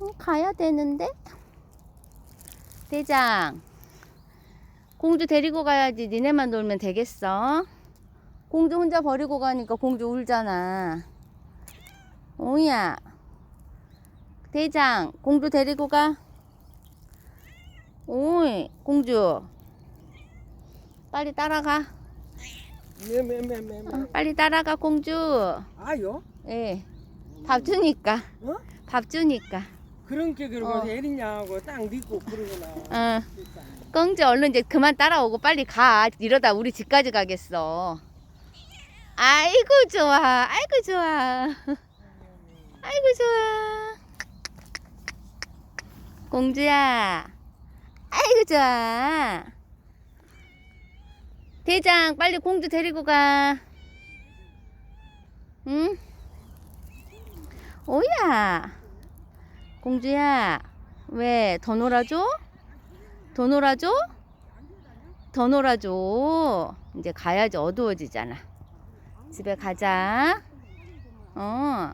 어, 가야 되는데? 대장. 공주 데리고 가야지. 니네만 놀면 되겠어? 공주 혼자 버리고 가니까 공주 울잖아. 오야. 대장, 공주 데리고 가. 오이, 공주. 빨리 따라가. 매매매매. 어, 빨리 따라가, 공주. 아요? 예. 밥 주니까. 어? 밥 주니까. 그런 게 그러고 어. 애리냐고 딱 믿고 그러구나. 어. 꽁지 얼른 이제 그만 따라오고 빨리 가. 이러다 우리 집까지 가겠어. 아이고 좋아. 아이고 좋아. 아이고 좋아. 공주야. 아이고 좋아. 대장 빨리 공주 데리고 가. 응? 오야. 공주야. 왜 더 놀아줘? 더 놀아줘? 더 놀아줘. 이제 가야지 어두워지잖아. 집에 가자. 어.